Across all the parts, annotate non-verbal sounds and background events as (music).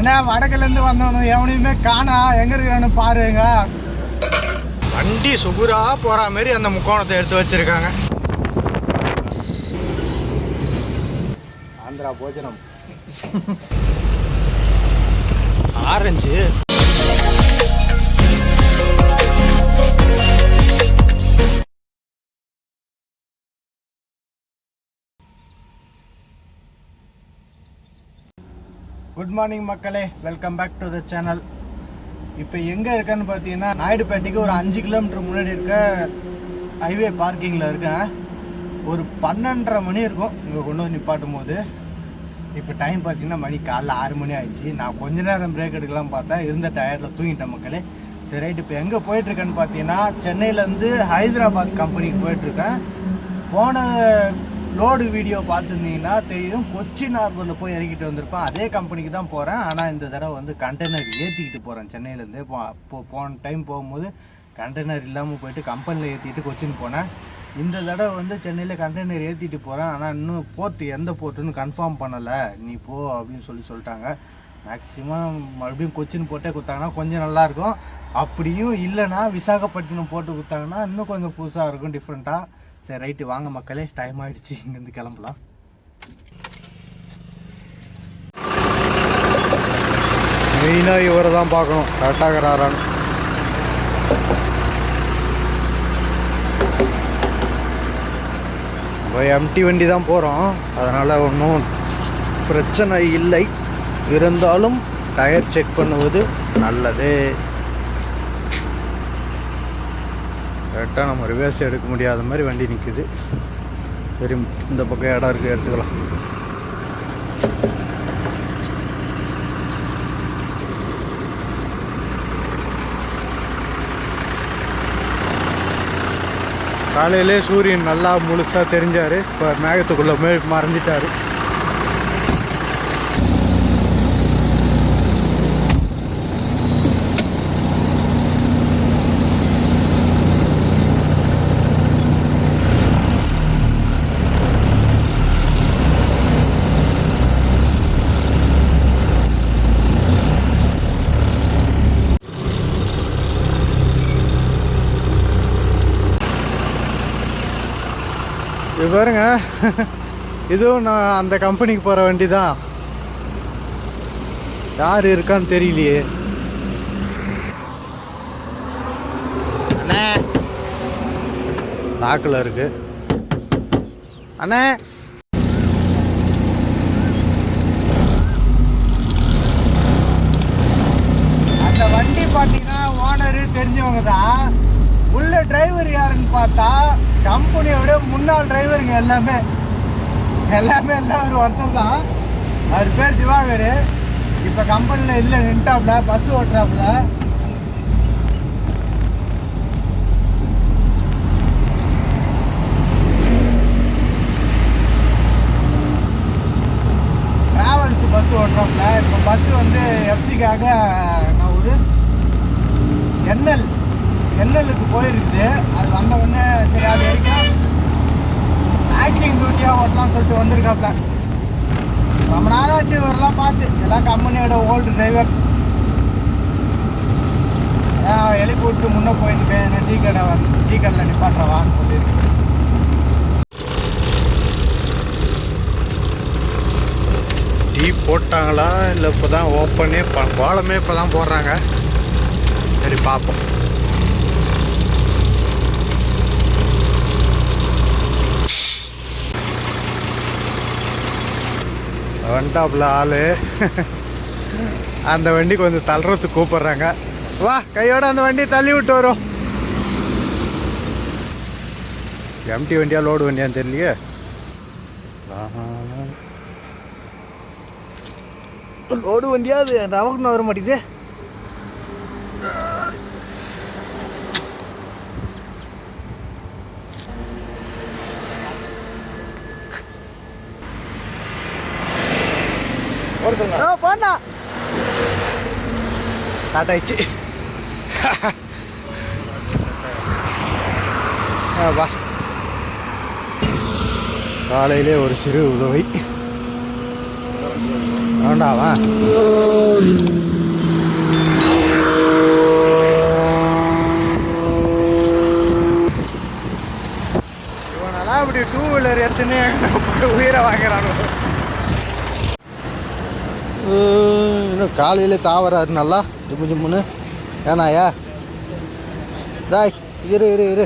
அண்ணா வடக்குல இருந்து வந்தவனு எவனையுமே காணா. எங்க இருக்கிறான்னு பாருங்க. வண்டி சுகுரா போற மாதிரி அந்த முக்கோணத்தை எடுத்து வச்சிருக்காங்க. Andhra Bhojanam. Orange. Good morning மக்களே. Welcome back to the channel இப்போ எங்கே இருக்கேன்னு பார்த்தீங்கன்னா நாயுடுபேட்டைக்கு ஒரு அஞ்சு கிலோமீட்டர் முன்னாடி இருக்க ஹைவே பார்க்கிங்கில் இருக்கேன். ஒரு பன்னெண்டரை மணி இருக்கும். இங்கே கொண்டு வந்து நிப்பாட்டும் போது இப்போ டைம் பார்த்தீங்கன்னா மணி காலைல ஆறு மணி ஆயிடுச்சு. நான் கொஞ்ச நேரம் பிரேக் எடுக்கலாம் பார்த்தேன் இருந்த டயர்டில் தூங்கிட்டேன் மக்களே. சரி ரைட் இப்போ எங்கே போயிட்டுருக்கேன்னு பார்த்தீங்கன்னா சென்னையிலேருந்து ஹைதராபாத் கம்பெனிக்கு போயிட்டுருக்கேன். போன லோடு வீடியோ பார்த்துருந்தீங்கன்னா தெரியும். கொச்சின் ஹார்பரில் போய் இறக்கிட்டு வந்திருப்பேன். அதே கம்பெனிக்கு தான் போகிறேன் ஆனால் இந்த தடவை வந்து கண்டெய்னர் ஏற்றிக்கிட்டு போகிறேன் சென்னையிலேருந்து போ போன டைம் போகும்போது கண்டெய்னர் இல்லாமல் போயிட்டு கம்பெனியில் ஏற்றிட்டு கொச்சின் போனேன். இந்த தடவை வந்து சென்னையில் கண்டெய்னர் ஏற்றிட்டு போகிறேன் ஆனால் இன்னும் போர்ட் எந்த போர்ட்டுன்னு கன்ஃபார்ம் பண்ணலை. நீ போ அப்படின்னு சொல்லி சொல்லிட்டாங்க. மேக்ஸிமம் மறுபடியும் கொச்சின் போட்டே கொடுத்தாங்கன்னா கொஞ்சம் நல்லாயிருக்கும் அப்படியும் இல்லைன்னா விசாகப்பட்டினம் போட்டு கொடுத்தாங்கன்னா இன்னும் கொஞ்சம் புதுசாக இருக்கும் டிஃப்ரெண்ட்டாக சரி ரைட்டு வாங்க மக்களே டைம் ஆயிடுச்சு. இங்கேருந்து கிளம்பலாம். மெயினாக இவரை தான் பார்க்கணும். கரெக்டாக இருக்கிறாரான்னு. நம்ம எம்டி வண்டி தான் போகிறோம் அதனால் ஒன்றும் பிரச்சனை இல்லை. இருந்தாலும் டயர் செக் பண்ணுவது நல்லது. கரெக்டாக நம்ம ரிவர்ஸ் எடுக்க முடியாத மாதிரி வண்டி நிற்குது சரி இந்த பக்கம் இடம் இருக்குது எடுத்துக்கலாம். காலையிலே சூரியன் நல்லா முழுசாக தெரிஞ்சார். இப்போ மேகத்துக்குள்ளே மே மறைஞ்சிட்டாரு. பாருங்க. இதுவும் நான் அந்த கம்பெனிக்கு போகிற வண்டி தான் யார் இருக்கான்னு தெரியலையே. அண்ணே. லாக்கில் இருக்கு. அண்ணே. அந்த வண்டி பார்த்தீங்கன்னா ஓனரு தெரிஞ்சவங்க தான் உள்ள டிரைவர் யாருன்னு பார்த்தா கம்பெனியோட முன்னாள் டிரைவருங்க எல்லாமே எல்லாமே. எல்லாம் ஒரு ஒருத்தர் தான். அவர் பேர் திவாகர். இப்போ கம்பெனியில் இல்லை நின்ட்டாப்ல பஸ் ஓட்டுறாப்புல ட்ராவல்ஸ் பஸ் ஓட்டுறாப்புல இப்போ பஸ் வந்து எஃப்சிக்காக நான் ஒரு என்எல் என்எல்லுக்கு போயிருக்குது அது வந்த உடனே சரி அது வரைக்கும் ஆக்டிங் டியூட்டியாக ஓட்டலாம்னு சொல்லிட்டு வந்திருக்காப்ல. ரொம்ப நாளாச்சு இவரெல்லாம் பார்த்து. எல்லாம் கம்பெனியோட ஓல்டு டிரைவர்ஸ் எழுப்பி விட்டு முன்னே போயிட்டு என்ன டீ கடை வந்து டீ கடையில் நிப்பாட்டுறவான்னு சொல்லியிருக்கு டீ போட்டாங்களா? இல்லை இப்போ தான் ஓப்பனே கோலமே இப்போ தான் போடுறாங்க. சரி பார்ப்போம். வண்டாப்புல ஆள். அந்த வண்டி கொஞ்சம் தள்ளுறதுக்கு கூப்பிட்றாங்க. வா கையோட அந்த வண்டி தள்ளி விட்டு வரும். எம்டி வண்டியா லோடு வண்டியான்னு தெரியலையே? லோடு வண்டியா அது? ரவக்குன்னு வர மாட்டேங்குது. போண்டா ஸ்டார்ட் ஆயிடுச்சு ஆ, வா. காலையிலே ஒரு சிறு உதவி. வேண்டாவா இப்படி டூ வீலர் எடுத்துன்னு உயிரை வாங்குறானு இன்னும் காலையில் தாவறாரு நல்லா. ஜிம்மு ஜிம்முன்னு. ஏனாயா தாய் இரு இரு இரு.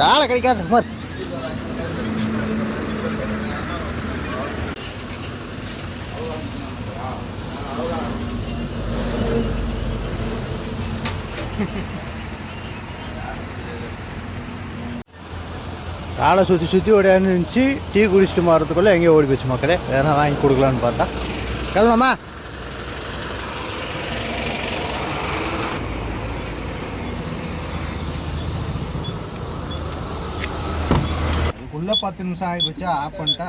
காலை கிடைக்காத மாதிரி (laughs) காலை சுற்றி சுற்றி ஓடியாந்து இருந்துச்சு டீ குடிச்சிட்டு மாறதுக்குள்ளே எங்கேயோ ஓடி போச்சு மக்களே. எதனா வாங்கி கொடுக்கலான்னு பார்த்தா. கிளம்பாமா இதுக்குள்ளே பத்து நிமிஷம் ஆகி போச்சா? ஆஃப் பண்ணிட்டா?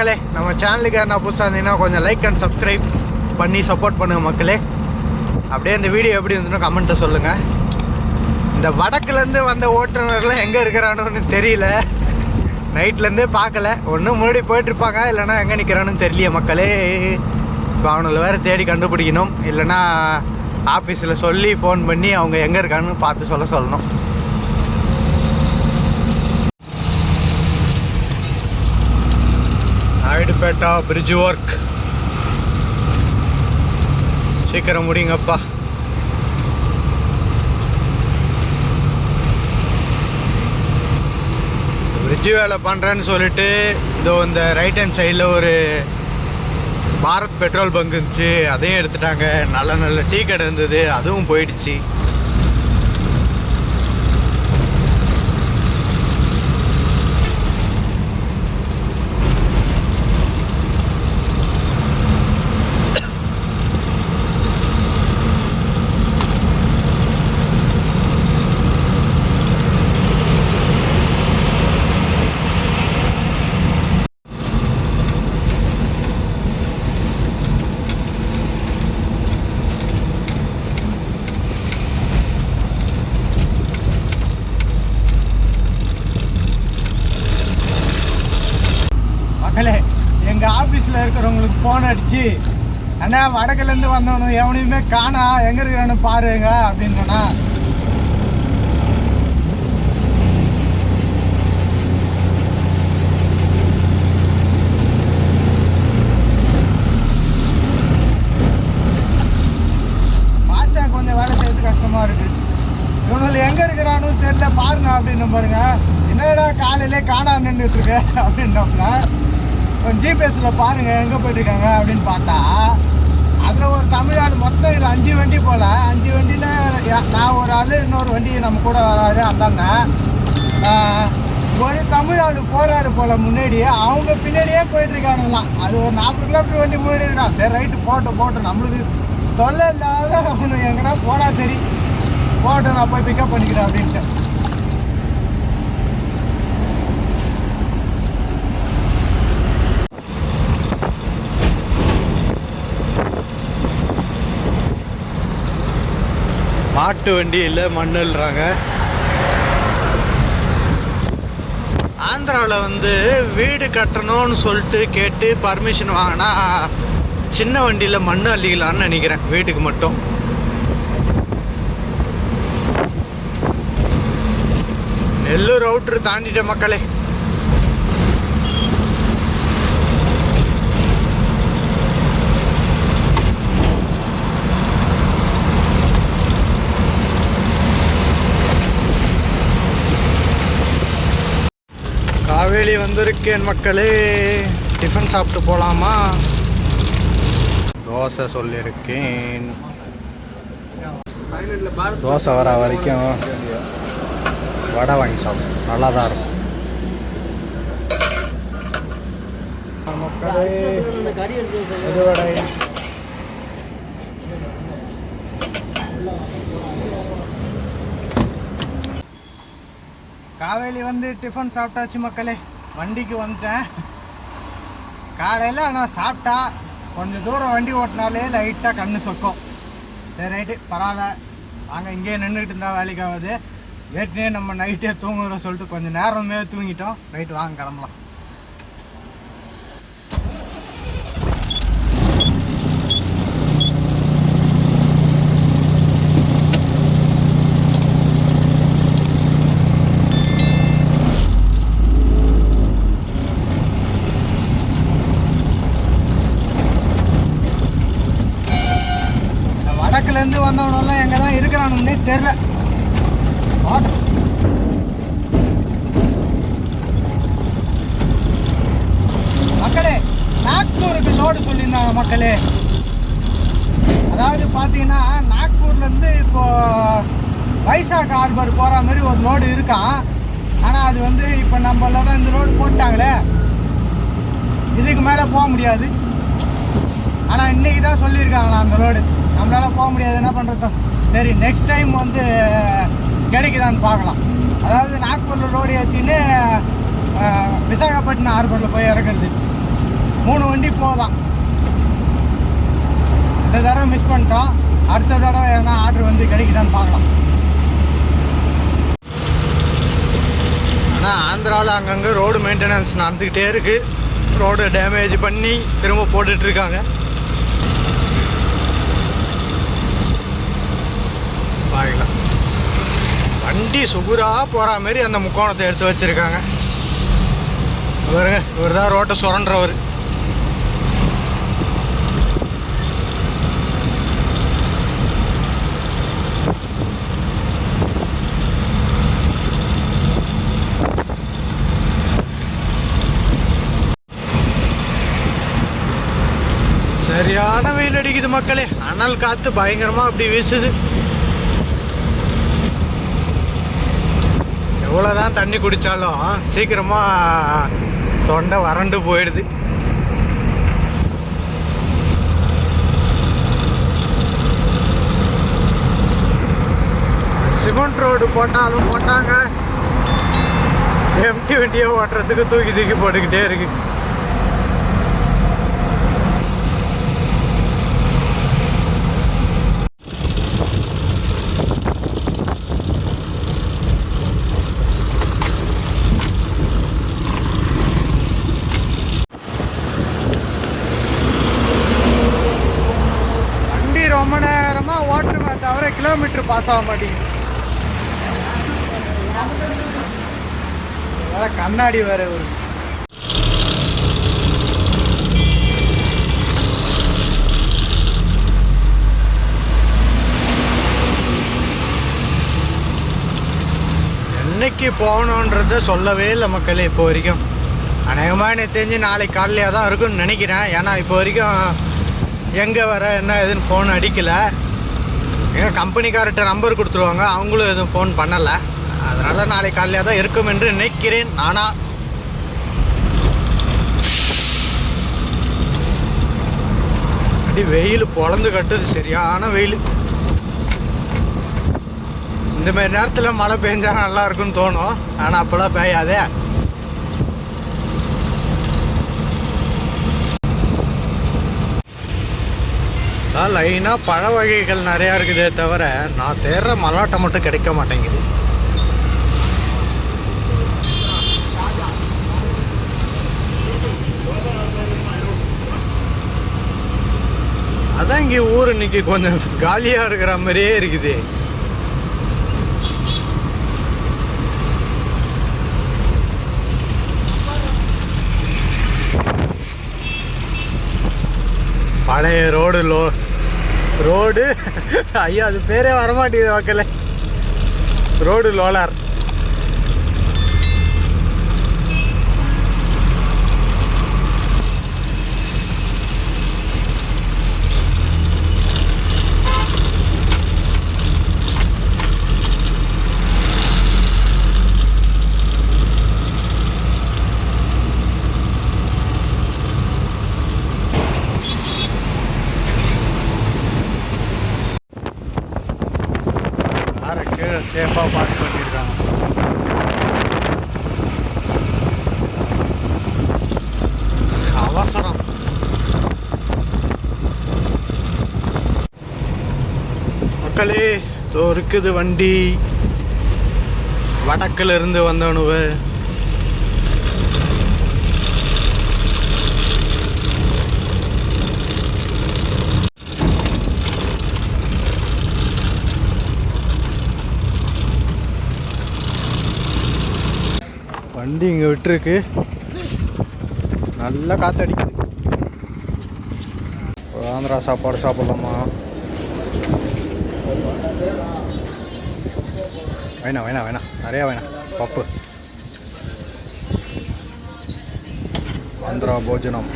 மக்களே நம்ம சேனலுக்கு யாரா புதுசாக இருந்தீங்கன்னா கொஞ்சம் லைக் அண்ட் சப்ஸ்கிரைப் பண்ணி சப்போர்ட் பண்ணுங்கள் மக்களே. அப்படியே இந்த வீடியோ எப்படி இருந்துன்னு கமெண்ட்டை சொல்லுங்கள் இந்த வடக்குலேருந்து வந்த ஓட்டுநர்லாம் எங்கே இருக்கிறானோன்னு தெரியல. நைட்லேருந்தே பார்க்கல. ஒன்றும் முன்னாடி போயிட்டுருப்பாங்க இல்லைன்னா எங்கே நிற்கிறான்னு தெரியல மக்களே. இப்போ அவனுங்களை வேறு தேடி கண்டுபிடிக்கணும். இல்லைன்னா ஆஃபீஸில் சொல்லி ஃபோன் பண்ணி அவங்க எங்கே இருக்கான்னு பார்த்து சொல்ல சொல்லணும். பேட்டா பிரிட்ஜ் ஒர்க் சீக்கிரம் முடியுங்கப்பா பிரிட்ஜு வேலை பண்ணுறேன்னு சொல்லிட்டு இதோ இந்த ரைட் ஹேண்ட் சைடில் ஒரு பாரத் பெட்ரோல் பங்க் இருந்துச்சு. அதையும் எடுத்துட்டாங்க. நல்ல நல்ல டீ கடை இருந்தது. அதுவும் போயிடுச்சு மக்களே எங்கள் ஆஃபீஸில் அடிச்சு அண்ணா வடக்குலேருந்து வந்தவனு எவனையுமே காணா எங்கே இருக்கிறானு பாருங்க அப்படின்னு சொன்னா. பார்த்தா கொஞ்சம் வேலை செய்யறது கஷ்டமா இருக்கு. இவனுல எங்க இருக்கிறானு தெரியல பாருங்க அப்படின்னு பாருங்க. என்னடா காலையிலே காணா நின்றுட்டு இருக்க? அப்படின்னோம்ல ஜிபிஎஸ்ல பாருங்க எங்க போயிட்டு இருக்காங்க அப்படின்னு பார்த்தா அதுல ஒரு தமிழ்நாடு மொத்தம் இதுல அஞ்சு வண்டி போல. அஞ்சு வண்டியில நான் ஒரு ஆளு இன்னொரு வண்டி நம்ம கூட வராரு அந்தாங்க ஒரு தமிழ்நாடு போறாரு போல முன்னாடி அவங்க பின்னாடியே போயிட்டு இருக்கானுங்களாம் அது ஒரு நாற்பது கிலோமீட்டர் வண்டி முன்னாடி இருக்கான் சரி ரைட்டு போட்டோம் போட்டோம் நம்மளுக்கு தொல்லை இல்லாத அவனு எங்கன்னா போனா சரி. போட்டோம் நான் போய் பிக்கப் பண்ணிக்கிறேன் அப்படின்ட்டு. மாட்டு வண்டியில் மண்ணுன்றாங்க ஆந்திராவில் வந்து வீடு கட்டணும்னு சொல்லிட்டு கேட்டு பர்மிஷன் வாங்கினா சின்ன வண்டியில் மண் அள்ளிக்கலான்னு நினைக்கிறேன் வீட்டுக்கு மட்டும். நெல்லூர் அவுட்ரு தாண்டிட்ட மக்களே. வந்திருக்கேன் மக்களே டிஃபன் சாப்பிட்டு போகலாமா தோசை சொல்லியிருக்கேன். தோசை வர வரைக்கும் வடை வாங்கி சாப்பிடும் நல்லா தான் இருக்கும் காவேலி வந்து டிஃபன் சாப்பிட்டாச்சு மக்களே. வண்டிக்கு வந்துட்டேன். காலையில் நான் சாப்பிட்டா கொஞ்சம் தூரம் வண்டி ஓட்டினாலே லைட்டாக கண்ணு சொக்கும். சரி ரைட்டு பரவாயில்ல. நாங்கள் இங்கேயே நின்றுக்கிட்டு இருந்தால் வேலைக்கு ஆகுது ஏற்கனவே நம்ம நைட்டே தூங்குறோம் சொல்லிட்டு கொஞ்சம் நேரமே தூங்கிட்டோம். ரைட்டு வாங்க கிளம்பலாம். வடக்குலேருந்து வந்தவனெல்லாம் எங்கே தான் இருக்கிறானுன்னே தெரில. மக்களே நாக்பூருக்கு லோடு சொல்லியிருந்தாங்க மக்களே. அதாவது பார்த்தீங்கன்னா நாக்பூர்லேருந்து இப்போது வைசாக் ஹார்பர் போகிற மாதிரி ஒரு லோடு இருக்கான் ஆனால் அது வந்து இப்போ நம்மளோட இந்த ரோடு போட்டாங்களே. இதுக்கு மேலே போக முடியாது. ஆனால் இன்னைக்கு தான் சொல்லியிருக்காங்களா அந்த ரோடு நம்மளால போக முடியாது. என்ன பண்ணுறது சரி நெக்ஸ்ட் டைம் வந்து கிடைக்குதான்னு பார்க்கலாம். அதாவது நாக்பூரில் ரோடு ஏற்றின்னு விசாகப்பட்டினம் ஹார்பரில் போய் இறக்குறது மூணு வண்டி போதான் இந்த தடவை மிஸ் பண்ணிட்டோம். அடுத்த தடவை எதனா ஆர்டர் வந்து கிடைக்குதான்னு பார்க்கலாம். ஆனால் ஆந்திராவில் அங்கங்கே ரோடு மெயின்டெனன்ஸ் நடந்துக்கிட்டே இருக்குது ரோடு டேமேஜ் பண்ணி திரும்ப போட்டுட்ருக்காங்க பார்க்கலாம் வண்டி சுகுராக போகிற மாதிரி அந்த முக்கோணத்தை எடுத்து வச்சிருக்காங்க. பாருங்க இவர் தான் ரோட்டை சுரண்டுறவர். சரியான வெயில் அடிக்குது மக்களே. அனல் காத்து பயங்கரமா அப்படி வீசுது. எவ்வளோதான் தண்ணி குடித்தாலும் சீக்கிரமாக தொண்டை வறண்டு போயிடுது. சிமெண்ட் ரோடு போட்டாலும் போட்டாங்க. எம்டி வண்டியை ஓட்டுறதுக்கு தூக்கி தூக்கி போட்டுக்கிட்டே இருக்குது வண்டி ரொம்ப நேரமா ஓட்டுமே தவிர ஆக மாட்டேங்குது கண்ணாடி வேற ஒரு. என்னைக்கு போகணுன்றத சொல்லவே இல்லை மக்களே இப்போ வரைக்கும். அநேகமாக எனக்கு தெரிஞ்சு நாளைக்கு காலையாக தான் இருக்கும்னு நினைக்கிறேன். ஏன்னா இப்போ வரைக்கும் எங்கே வர என்ன எதுன்னு ஃபோன் அடிக்கலை. எங்கள் கம்பெனிக்கார்ட்ட நம்பர் கொடுத்துருவாங்க. அவங்களும் எதுவும் ஃபோன் பண்ணலை. அதனால் நாளைக்கு காலையில் தான் இருக்கும் என்று நினைக்கிறேன். ஆனால் அடி வெயில் பொழந்து கட்டுது சரியான வெயில். இந்த மாதிரி நேரத்தில் மழை பெஞ்சா நல்லா இருக்கும்னு தோணும். ஆனால் அப்போல்லாம் பெய்யாதே. அதான் லைனாக பழ வகைகள் நிறையா இருக்குதே தவிர நான் தேடுற மலாட்டை மட்டும் கிடைக்க மாட்டேங்குது. அதான் இங்கே ஊர் இன்னைக்கு கொஞ்சம் காலியாக இருக்கிற மாதிரியே இருக்குது. பழைய ரோடு லோ ரோடு. ஐயா அது பேரே வரமாட்டேங்குது மக்களே. ரோடு லோலார் கீழே சேஃபாக பார்க் பண்ணியிருக்காங்க. அவசரம். மக்களே இருக்குது வண்டி. வடக்குல இருந்து வண்டி இங்கே விட்டுருக்கு. நல்லா காத்தடிக்குது. ஆந்திரா சாப்பாடு சாப்பிட்லாமா? வேணாம் வேணாம் வேணாம். நிறையா வேணாம். பப்பு. ஆந்திரா போஜனம்.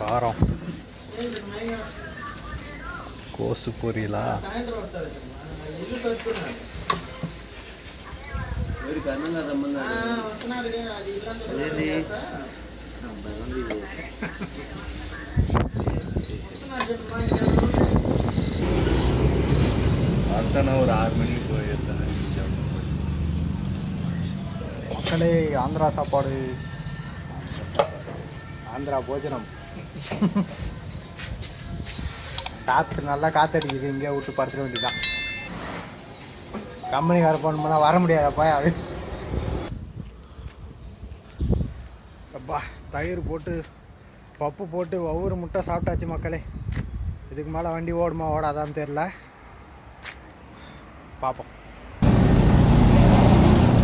காரம். கோசு பொரியலா? அத்தனை ஒரு ஆறு மணிக்கு போய் மக்களே ஆந்திரா சாப்பாடு. ஆந்திரா போஜனம். சாப்பிட்டு நல்லா காத்தடிக்குது இங்கே விட்டு படுத்துட வேண்டியதான் கம்பெனிக்கார ஃபோன் பண்ணால் வர முடியாதப்பா அது அப்பா தயிர் போட்டு பப்பு போட்டு ஒவ்வொரு முட்டை சாப்பிட்டாச்சு மக்களே. இதுக்கு மேலே வண்டி ஓடுமா ஓடாதான்னு தெரில பார்ப்போம்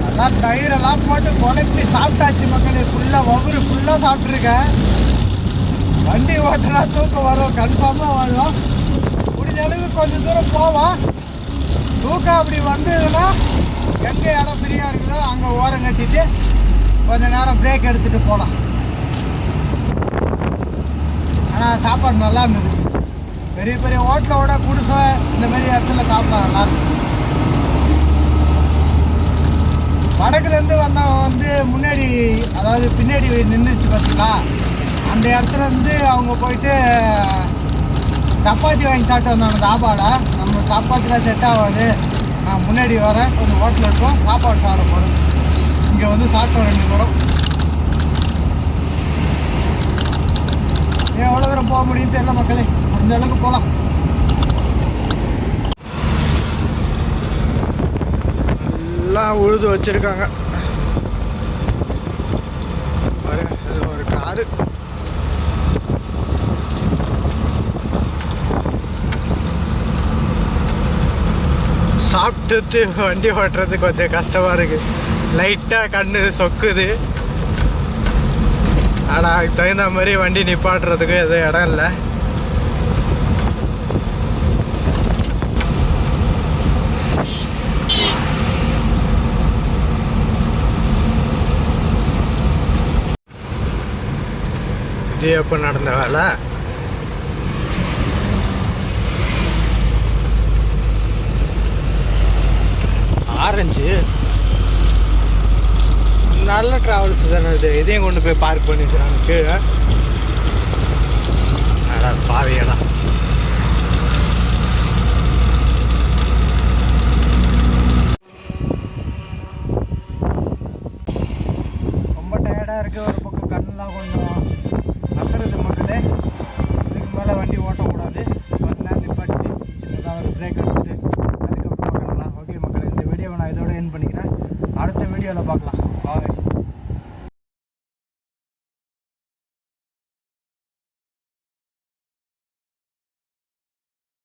நல்லா தயிரெல்லாம் போட்டு குழப்பி சாப்பிட்டாச்சு மக்களே. ஃபுல்லாக ஒவ்வொரு ஃபுல்லாக சாப்பிட்ருக்கேன் வண்டி ஓட்டுனா தூக்கம் வரும். கன்ஃபார்மாக வரும் முடிஞ்ச அளவுக்கு கொஞ்சம் தூரம் போவோம். தூக்கம் அப்படி வந்ததுன்னா எங்கே இடம் ஃப்ரீயாக இருக்குதோ அங்கே ஓரம் கட்டிட்டு கொஞ்சம் நேரம் பிரேக் எடுத்துகிட்டு போகலாம். ஆனால் சாப்பாடு நல்லா இருந்தது. பெரிய பெரிய ஹோட்டலோட குடிசை இந்த மாதிரி இடத்துல சாப்பிட்டா நல்லா இருக்கும். வடக்குலேருந்து வந்தவன் வந்து முன்னாடி அதாவது பின்னாடி நின்றுச்சு பார்த்தீங்களா அந்த இடத்துல இருந்து அவங்க போயிட்டு சப்பாத்தி வாங்கி சாப்பிட்டு வந்தாங்க தாபாவில் நம்ம செட் ஆகாது. நான் முன்னாடி வரேன். கொஞ்சம் ஹோட்டல் இருக்கும். சாப்பாடு சாப்பிட போகிறேன் இங்கே வந்து சாப்பிட்டு ரெண்டு தூரம் ஏன் எவ்வளோ தூரம் போக முடியும் தெரியல மக்களே. அந்த அளவுக்கு போகலாம் எல்லாம் உழுது வச்சுருக்காங்க பாருங்க இது ஒரு காரு சாப்பிட்டுட்டு வண்டி ஓட்டுறது கொஞ்சம் கஷ்டமாக இருக்குது லைட்டாக கண்ணு சொக்குது. ஆனால் அதுக்கு தகுந்த மாதிரி வண்டி நிப்பாட்டுறதுக்கு எதுவும் இடம் இல்லை. இது எப்போ நடந்த வேலை. இருந்துச்சு நல்ல ட்ராவல்ஸ் தானே இது. இதையும் கொண்டு போய் பார்க் பண்ணி வச்சுறாங்க கீழே அடா میڈیا والا باغ